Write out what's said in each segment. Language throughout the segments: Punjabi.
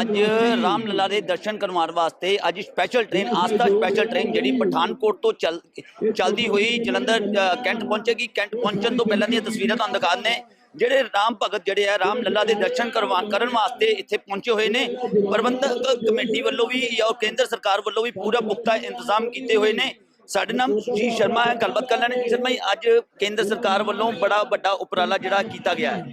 ਅੱਜ ਰਾਮ ਲੱਲਾ ਦੇ ਦਰਸ਼ਨ ਕਰਵਾਉਣ ਵਾਸਤੇ ਅੱਜ special train Aastha special train ਜਿਹੜੀ ਪਠਾਨਕੋਟ ਤੋਂ ਚੱਲ, ਚੱਲਦੀ ਹੋਈ ਜਲੰਧਰ ਕੈਂਟ ਪਹੁੰਚੇਗੀ। ਕੈਂਟ ਪਹੁੰਚਣ ਤੋਂ ਪਹਿਲਾਂ ਦੀਆਂ ਤਸਵੀਰਾਂ ਤੁਹਾਨੂੰ ਦਿਖਾ ਦਿੰਦੇ ਜਿਹੜੇ ਰਾਮ ਭਗਤ ਜਿਹੜੇ ਆ ਰਾਮ ਲੱਲਾ ਦੇ ਦਰਸ਼ਨ ਕਰਵਾਉਣ ਕਰਨ ਵਾਸਤੇ ਇੱਥੇ ਪਹੁੰਚੇ ਹੋਏ ਨੇ। ਪ੍ਰਬੰਧਕ ਕਮੇਟੀ ਵੱਲੋਂ ਵੀ ਜਾਂ ਕੇਂਦਰ ਸਰਕਾਰ ਵੱਲੋਂ ਵੀ ਪੂਰਾ ਪੁਖਤਾ ਇੰਤਜ਼ਾਮ ਕੀਤੇ ਹੋਏ ਨੇ। ਸਾਡੇ ਨਾਲ ਜੀ ਸ਼ਰਮਾ ਹੈ, ਗੱਲਬਾਤ ਕਰ ਲੈਣੇ। ਜੀ ਸ਼ਰਮਾ ਜੀ, ਅੱਜ ਕੇਂਦਰ ਸਰਕਾਰ ਵੱਲੋਂ ਬੜਾ ਵੱਡਾ ਉਪਰਾਲਾ ਜਿਹੜਾ ਕੀਤਾ ਗਿਆ ਹੈ।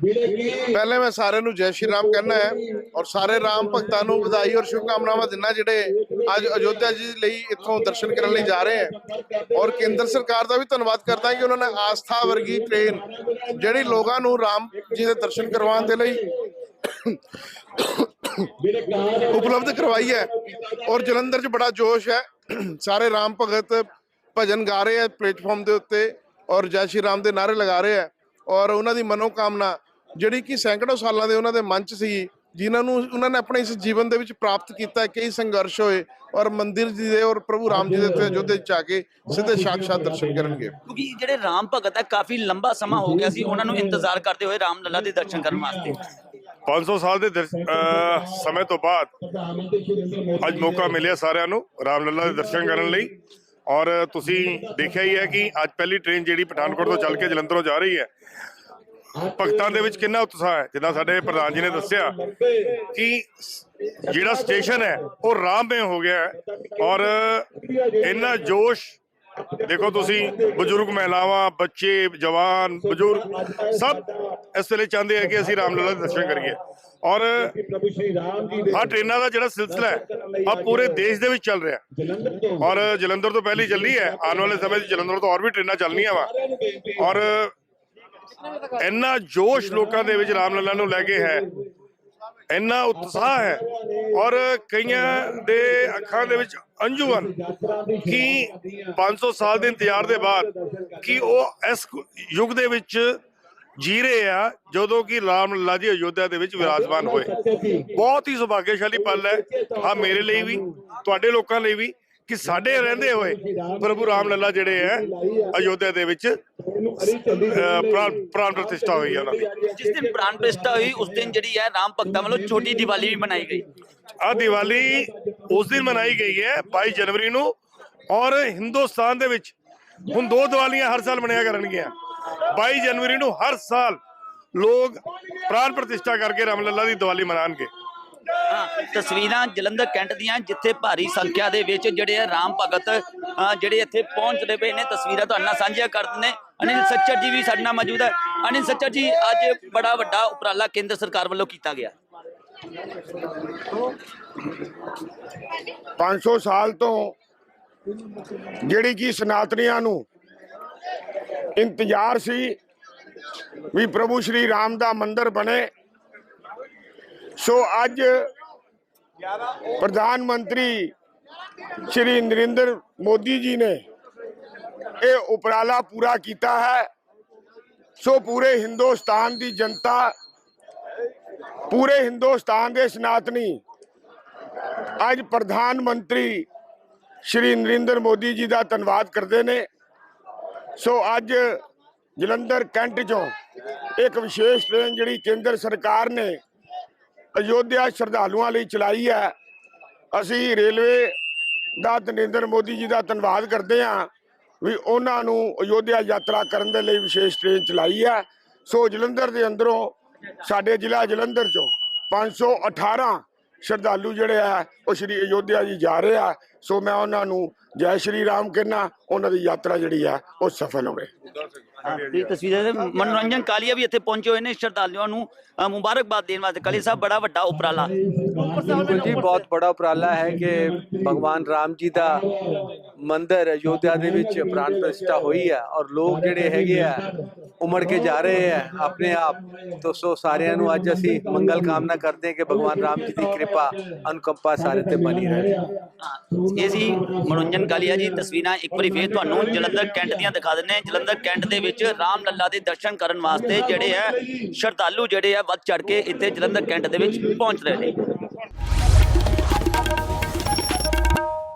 ਪਹਿਲੇ ਮੈਂ ਸਾਰਿਆਂ ਨੂੰ ਜੈ ਸ਼੍ਰੀ ਰਾਮ ਕਹਿਣਾ ਹੈ ਔਰ ਸਾਰੇ ਰਾਮ ਭਗਤਾਂ ਨੂੰ ਵਧਾਈ ਔਰ ਸ਼ੁਭਕਾਮਨਾਵਾਂ ਦਿੰਦਾ ਜਿਹੜੇ ਅੱਜ ਅਯੋਧਿਆ ਜੀ ਲਈ ਇੱਥੋਂ ਦਰਸ਼ਨ ਕਰਨ ਲਈ ਜਾ ਰਹੇ ਹੈ। ਔਰ ਕੇਂਦਰ ਸਰਕਾਰ ਦਾ ਵੀ ਧੰਨਵਾਦ ਕਰਦਾ ਕਿ ਉਹਨਾਂ ਨੇ ਆਸਥਾ ਵਰਗੀ ਟ੍ਰੇਨ ਜਿਹੜੀ ਲੋਕਾਂ ਨੂੰ ਰਾਮ ਜੀ ਦੇ ਦਰਸ਼ਨ ਕਰਵਾਉਣ ਦੇ ਲਈ ਉਪਲਬਧ ਕਰਵਾਈ ਹੈ ਔਰ ਜਲੰਧਰ 'ਚ ਬੜਾ ਜੋਸ਼ ਹੈ। ਸਾਰੇ ਰਾਮ ਭਗਤ ਭਜਨ ਗਾ ਰਹੇ ਹੈ ਪਲੇਟਫਾਰਮ ਦੇ ਉੱਤੇ ਔਰ ਜੈ ਸ਼੍ਰੀ ਰਾਮ ਦੇ ਨਾਰੇ ਲਗਾ ਰਹੇ ਹੈ ਔਰ ਉਹਨਾਂ ਦੀ ਮਨੋਕਾਮਨਾ ਜਿਹੜੀ ਕਿ ਸੈਂਕੜੋ ਸਾਲਾਂ ਦੇ ਉਹਨਾਂ ਦੇ ਮਨ 'ਚ ਸੀ ਜਿਨ੍ਹਾਂ ਨੂੰ ਉਹਨਾਂ ਨੇ ਆਪਣੇ ਇਸ ਜੀਵਨ ਦੇ ਵਿੱਚ ਪ੍ਰਾਪਤ ਕੀਤਾ ਹੈ, ਕਈ ਸੰਘਰਸ਼ ਹੋਏ ਔਰ ਮੰਦਿਰ ਜੀ ਦੇ ਔਰ ਪ੍ਰਭੂ ਰਾਮ ਜੀ ਦੇ ਉੱਤੇ ਅਯੋਧਿਆ 'ਚ ਆ ਕੇ ਸਿੱਧੇ ਸਾਕਸ਼ਾਤ ਦਰਸ਼ਨ ਕਰਨਗੇ। ਕਿਉਂਕਿ ਜਿਹੜੇ ਰਾਮ ਭਗਤ ਹੈ ਕਾਫੀ ਲੰਬਾ ਸਮਾਂ ਹੋ ਗਿਆ ਸੀ ਉਹਨਾਂ ਨੂੰ ਇੰਤਜ਼ਾਰ ਕਰਦੇ ਹੋਏ ਰਾਮ ਲੱਲਾ ਦੇ ਦਰਸ਼ਨ ਕਰਨ ਵਾਸਤੇ। 500 ਸਾਲ ਦੇ ਸਮੇਂ ਤੋਂ ਬਾਅਦ ਅੱਜ ਮੌਕਾ ਮਿਲਿਆ ਸਾਰਿਆਂ ਨੂੰ ਰਾਮ ਲੱਲਾ ਦੇ ਦਰਸ਼ਨ ਕਰਨ ਲਈ। ਔਰ ਤੁਸੀਂ ਦੇਖਿਆ ਹੀ ਹੈ ਕਿ ਅੱਜ ਪਹਿਲੀ ਟ੍ਰੇਨ ਜਿਹੜੀ ਪਠਾਨਕੋਟ ਤੋਂ ਚੱਲ ਕੇ ਜਲੰਧਰੋਂ ਜਾ ਰਹੀ ਹੈ। ਭਗਤਾਂ ਦੇ ਵਿੱਚ ਕਿੰਨਾ ਉਤਸ਼ਾਹ ਹੈ? ਜਿੱਦਾਂ ਸਾਡੇ ਪ੍ਰਧਾਨ ਜੀ ਨੇ ਦੱਸਿਆ ਕਿ ਜਿਹੜਾ ਸਟੇਸ਼ਨ ਹੈ, ਉਹ ਰਾਮਮੇ ਹੋ ਗਿਆ ਹੈ ਔਰ ਇੰਨਾ ਜੋਸ਼, ਦੇਖੋ ਤੁਸੀਂ, ਬਜ਼ੁਰਗ ਮਹਿਲਾਵਾਂ, ਬੱਚੇ, ਜਵਾਨ, ਬਜ਼ੁਰਗ, ਸਭ ਇਸ ਵੇਲੇ ਚਾਹੁੰਦੇ ਆ ਕਿ ਅਸੀਂ ਰਾਮਲਲਾ ਦੇ ਦਰਸ਼ਨ ਕਰੀਏ। ਔਰ ਆ ਟ੍ਰੇਨਾਂ ਦਾ ਜਿਹੜਾ ਸਿਲਸਿਲਾ ਹੈ ਆ ਪੂਰੇ ਦੇਸ਼ ਦੇ ਵਿੱਚ ਚੱਲ ਰਿਹਾ ਔਰ ਜਲੰਧਰ ਤੋਂ ਪਹਿਲੀ ਚੱਲੀ ਹੈ, ਆਉਣ ਵਾਲੇ ਸਮੇਂ 'ਚ ਜਲੰਧਰ ਤੋਂ ਹੋਰ ਵੀ ਟ੍ਰੇਨਾਂ ਚੱਲਣੀਆਂ ਵਾ। ਔਰ ਇੰਨਾ ਜੋਸ਼ ਲੋਕਾਂ ਦੇ ਵਿੱਚ ਰਾਮ ਰਾਮਲਲਾ ਨੂੰ ਲੈ ਕੇ ਹੈ। ਇੰਨਾ ਉਤਸ਼ਾਹ ਹੈ ਔਰ ਕਈਆਂ ਦੇ ਅੱਖਾਂ ਦੇ ਵਿੱਚ ਅੰਜੂ ਹਨ ਕਿ 500 ਸਾਲ ਦੇ ਇੰਤਜ਼ਾਰ ਦੇ ਬਾਅਦ ਕਿ ਉਹ ਇਸ ਯੁੱਗ ਦੇ ਵਿੱਚ ਜੀ ਰਹੇ ਆ, ਜਦੋਂ ਕਿ ਰਾਮ ਲੱਲਾ ਜੀ ਅਯੋਧਿਆ ਦੇ ਵਿੱਚ ਵਿਰਾਜਮਾਨ ਹੋਏ। ਬਹੁਤ ਹੀ ਸੁਭਾਗਿਆਸ਼ਾਲੀ ਪਲ ਹੈ। ਆ ਮੇਰੇ ਲਈ ਵੀ, ਤੁਹਾਡੇ ਲੋਕਾਂ ਲਈ ਵੀ ਕਿ ਸਾਡੇ ਰਹਿੰਦੇ ਹੋਏ ਪ੍ਰਭੂ ਰਾਮ ਲੱਲਾ ਜਿਹੜੇ ਹੈ ਅਯੋਧਿਆ ਦੇ ਵਿੱਚ ਪ੍ਰਾਣ ਪ੍ਰਾਣ ਪ੍ਰਤਿਸ਼ਠਾ ਹੋਈ ਉਹਨਾਂ ਦੀ। ਜਿਸ ਦਿਨ ਪ੍ਰਾਣ ਪ੍ਰਤਿਸ਼ਠਾ ਹੋਈ ਉਸ ਦਿਨ ਜਿਹੜੀ ਹੈ ਰਾਮ ਭਗਤਾਂ ਵੱਲੋਂ ਛੋਟੀ ਦੀਵਾਲੀ ਵੀ ਮਨਾਈ ਗਈ। ਆ ਦੀਵਾਲੀ ਉਸ ਦਿਨ ਮਨਾਈ ਗਈ ਹੈ 22 ਜਨਵਰੀ ਨੂੰ ਔਰ ਹਿੰਦੁਸਤਾਨ ਦੇ ਵਿੱਚ ਹੁਣ ਦੋ ਦੀਵਾਲੀਆਂ ਹਰ ਸਾਲ ਮਨਾਇਆ ਕਰਨਗੀਆਂ। 22 ਜਨਵਰੀ ਨੂੰ ਹਰ ਸਾਲ ਲੋਕ ਪ੍ਰਾਣ ਪ੍ਰਤਿਸ਼ਠਾ ਕਰਕੇ ਰਾਮ ਲੱਲਾ ਦੀ ਦੀਵਾਲੀ ਮਨਾਣਗੇ ਤਸਵੀਰਾਂ ਜਲੰਧਰ ਕੈਂਟ ਦੀਆਂ ਜਿੱਥੇ ਭਾਰੀ ਸੰਖਿਆ ਦੇ ਵਿੱਚ ਜਿਹੜੇ ਆ ਰਾਮ ਭਗਤ ਜਿਹੜੇ ਇੱਥੇ ਪਹੁੰਚਦੇ ਪਏ ਨੇ, ਤਸਵੀਰਾਂ ਤੁਹਾਡੇ ਨਾਲ ਸਾਂਝੀਆਂ ਕਰਦੇ ਨੇ ਅਨਿਲ ਸੱਚਰ ਜੀ ਵੀ ਸਾਡੇ ਨਾਲ ਮੌਜੂਦ ਹੈ। ਅਨਿਲ ਸੱਚਰ ਜੀ, ਅੱਜ ਬੜਾ ਵੱਡਾ ਉਪਰਾਲਾ ਕੇਂਦਰ ਸਰਕਾਰ ਵੱਲੋਂ ਕੀਤਾ ਗਿਆ। 500 ਸਾਲ ਤੋਂ ਜਿਹੜੀ ਕਿ ਸਨਾਤਨੀਆਂ ਨੂੰ ਇੰਤਜ਼ਾਰ ਸੀ ਵੀ ਪ੍ਰਭੂ ਸ਼੍ਰੀ ਰਾਮ ਦਾ ਮੰਦਿਰ ਬਣੇ ਸੋ ਅੱਜ ਪ੍ਰਧਾਨ ਮੰਤਰੀ ਸ਼੍ਰੀ ਨਰਿੰਦਰ ਮੋਦੀ ਜੀ ਨੇ ਇਹ ਉਪਰਾਲਾ ਪੂਰਾ ਕੀਤਾ ਹੈ। ਸੋ ਪੂਰੇ ਹਿੰਦੁਸਤਾਨ ਦੀ ਜਨਤਾ, ਪੂਰੇ ਹਿੰਦੁਸਤਾਨ ਦੇ ਸਨਾਤਨੀ ਅੱਜ ਪ੍ਰਧਾਨ ਮੰਤਰੀ ਸ਼੍ਰੀ ਨਰਿੰਦਰ ਮੋਦੀ ਜੀ ਦਾ ਧੰਨਵਾਦ ਕਰਦੇ ਨੇ। ਸੋ ਅੱਜ ਜਲੰਧਰ ਕੈਂਟ ਚੋਂ ਇੱਕ ਵਿਸ਼ੇਸ਼ ਟ੍ਰੇਨ ਜਿਹੜੀ ਕੇਂਦਰ ਸਰਕਾਰ ਨੇ ਅਯੋਧਿਆ ਸ਼ਰਧਾਲੂਆਂ ਲਈ ਚਲਾਈ ਹੈ। ਅਸੀਂ ਰੇਲਵੇ ਦਾ ਨਰਿੰਦਰ ਮੋਦੀ ਜੀ ਦਾ ਧੰਨਵਾਦ ਕਰਦੇ ਹਾਂ ਵੀ ਉਹਨਾਂ ਨੂੰ ਅਯੋਧਿਆ ਯਾਤਰਾ ਕਰਨ ਦੇ ਲਈ ਵਿਸ਼ੇਸ਼ ਟ੍ਰੇਨ ਚਲਾਈ ਹੈ। ਸੋ ਜਲੰਧਰ ਦੇ ਅੰਦਰੋਂ, ਸਾਡੇ ਜ਼ਿਲ੍ਹਾ ਜਲੰਧਰ ਚੋਂ 518 ਸ਼ਰਧਾਲੂ ਜਿਹੜੇ ਆ, ਉਹ ਸ਼੍ਰੀ ਅਯੋਧਿਆ ਜੀ ਜਾ ਰਹੇ ਆ। ਸੋ ਮੈਂ ਉਹਨਾਂ ਨੂੰ ਜੈ ਸ਼੍ਰੀ ਰਾਮ ਕਹਿਣਾ ਉਹਨਾਂ ਦੀ ਯਾਤਰਾ ਜਿਹੜੀ ਆ ਉਹ ਸਫਲ ਹੋਵੇ। ਇਹ ਤਸਵੀਰਾਂ ਦੇ ਮਨੋਰੰਜਨ ਕਾਲੀਆ ਵੀ ਇੱਥੇ ਪਹੁੰਚੇ ਹੋਏ ਨੇ ਸ਼ਰਧਾਲੂਆਂ ਨੂੰ ਮੁਬਾਰਕਬਾਦ ਦੇਣ ਵਾਸਤੇ। ਕਾਲੀ ਸਾਹਿਬ ਬੜਾ ਵੱਡਾ ਉਪਰਾਲਾ। ਬਿਲਕੁਲ ਜੀ ਬਹੁਤ ਬੜਾ ਉਪਰਾਲਾ ਹੈ ਕਿ ਭਗਵਾਨ ਰਾਮ ਜੀ ਦਾ ਮੰਦਿਰ ਅਯੋਧਿਆ ਦੇ ਵਿੱਚ ਪ੍ਰਾਣ ਪ੍ਰਤਿਸ਼ਠਾ ਹੋਈ ਹੈ ਔਰ ਲੋਕ ਜਿਹੜੇ ਹੈਗੇ ਆ ਉਮੜ ਕੇ ਜਾ ਰਹੇ ਆ ਆਪਣੇ ਆਪ। ਤੋਂ ਸੋ ਸਾਰਿਆਂ ਨੂੰ ਅੱਜ ਅਸੀਂ ਮੰਗਲ ਕਾਮਨਾ ਕਰਦੇ ਹਾਂ ਕਿ ਭਗਵਾਨ ਰਾਮ ਜੀ ਦੀ ਕਿਰਪਾ ਅਨੁਕੰਪਾ ਸਾਰੇ ਤੇ ਬਣੀ ਰਹੇ। ਇਹ ਸੀ ਮਨੋਰੰਜਨ ਕਾਲੀਆ ਜੀ ਤਸਵੀਰਾਂ ਇੱਕ ਵਾਰੀ ਫੇਰ ਤੁਹਾਨੂੰ ਜਲੰਧਰ ਕੈਂਟ ਦੀਆਂ ਦਿਖਾ ਦਿੰਦੇ ਹਾਂ। ਜਲੰਧਰ ਕੈਂਟ ਦੇ ਵਿੱਚ ਰਾਮ ਲੱਲਾ ਦੇ ਦਰਸ਼ਨ ਕਰਨ ਵਾਸਤੇ ਜਿਹੜੇ ਹੈ ਸ਼ਰਧਾਲੂ ਜਿਹੜੇ ਆ ਵੱਧ ਚੜ ਕੇ ਇੱਥੇ ਜਲੰਧਰ ਕੈਂਟ ਦੇ ਵਿੱਚ ਪਹੁੰਚ ਰਹੇ ਨੇ।